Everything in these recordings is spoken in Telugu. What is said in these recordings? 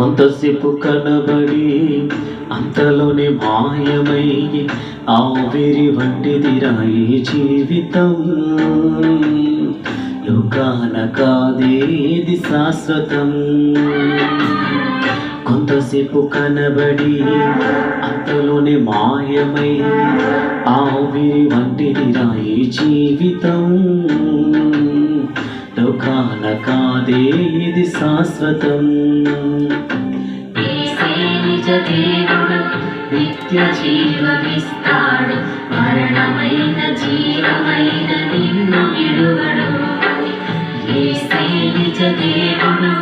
కొంతసేపు కనబడి అంతలోనే మాయమై ఆవిరి వంటిది రాయి జీవితం. యుగాన కాదేది శాశ్వతం. కొంతసేపు కనబడి అంతలోనే మాయమై ఆవిరి వంటిది రాయి జీవితం. లోకాన కాదేది శాశ్వతం. నిజ దేవుడు నిత్య జీవమిస్తాడు మరణమైన జీవమైన నిన్ను విడువడు. ఏసే నిజ దేవుడు?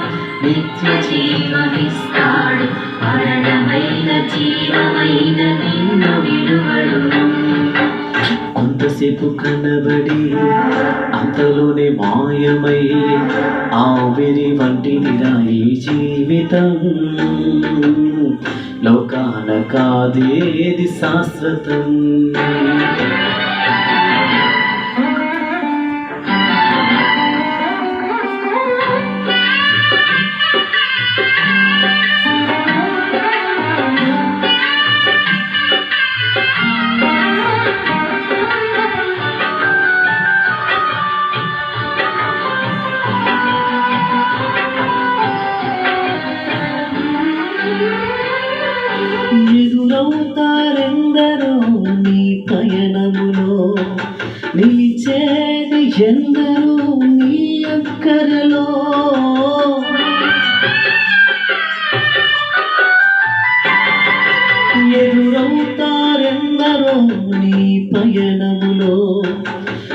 నిత్య జీవమిస్తాడు మరణమైన జీవమైన నిన్ను విడువడు. కొంతసేపు కనబడి అంతలోనే మాయమై ఆవిరి వంటిదిరా ఈ జీవితం. లోకాన కాదేది శాశ్వతం? ఎందరూ నీ అక్కరలో. ఎదురవుతారెందరో నీ పయనములో.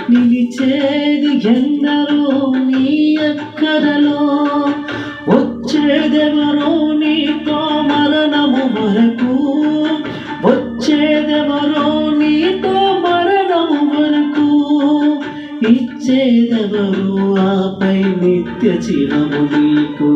నిలిచేది ఎందరో నీ అక్కరలో. నిత్య చిరము నీకు.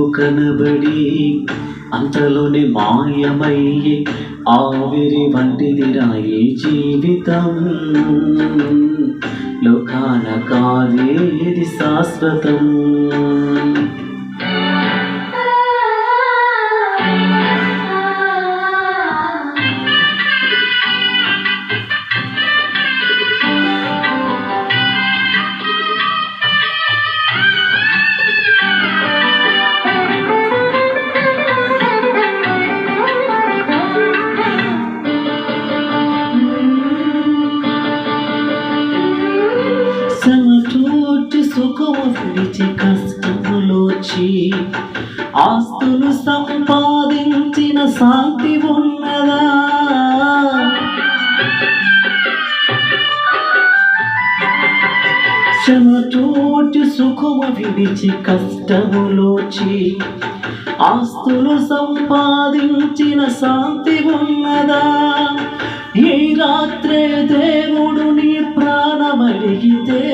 కొంతసేపు కనబడి అంతలోనే మాయమయ్యే ఆవిరి వంటిది రాయి జీవితం. లోకాన కాదేది శాశ్వతం. కష్టములోచి ఆస్తులు సంపాదించిన శాంతి ఉన్నదా? శ్రమతోటి సుఖము విడిచి కష్టములోచి ఆస్తులు సంపాదించిన శాంతి ఉన్నదా? ఈ రాత్రే దేవుడు నీ ప్రాణమడిగితే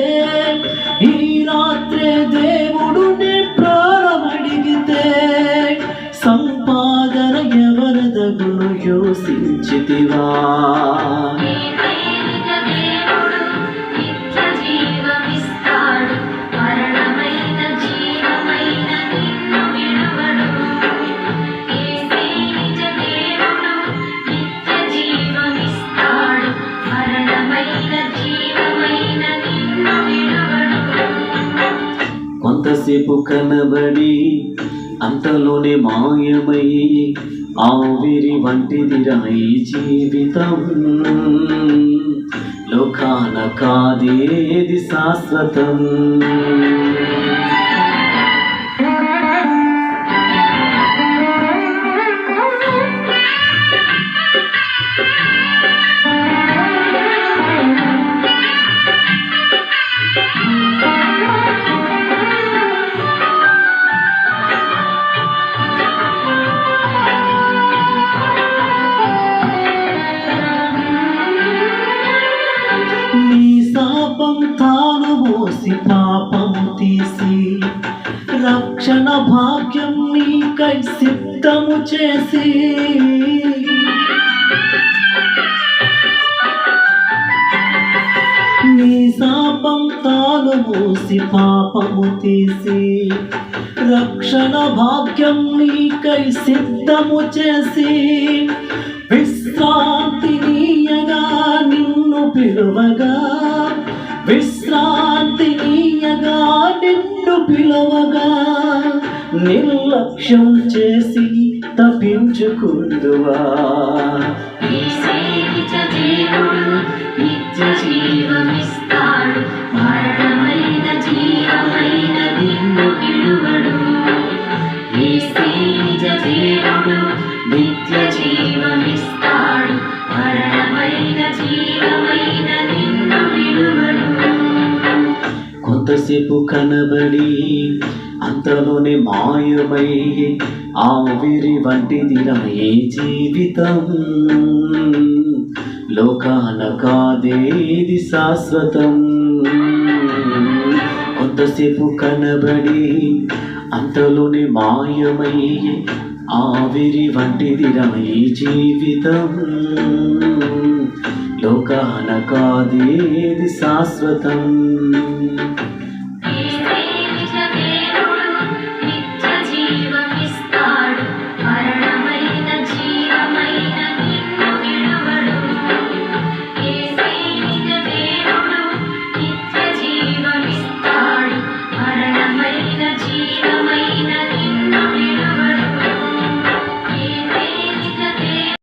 కాసేపు కనబడి అంతలోనే మాయమై ఆవిరి వంటిది రాయి జీవితం. లోకాన కాదేది శాశ్వతం? తాను పాపము తీసి రక్షణ భాగ్యం నీకై సిద్ధము చేసి. నీ శాపం తాను మూసి పాపము తీసి రక్షణ భాగ్యం నీకై సిద్ధము చేసి. విశ్రాంతి నీయగా నిన్ను పిలువగా విశ్రాంతి పిలవగా నిర్లక్ష్యం చేసి తప్పించుకుందువా? నిత్య జీవమిస్తాడు. మరణమైన కొంతసేపు కనబడి అంతలోనే మాయమై ఆవిరి వంటిదిరా ఏ జీవితం? లోకాల కాదేది శాశ్వతం? కొంతసేపు కనబడి అంతలోనే మాయమై ఆవిరి వంటిదిరా ఈ జీవితం? లోకాల కాదేది శాశ్వతం?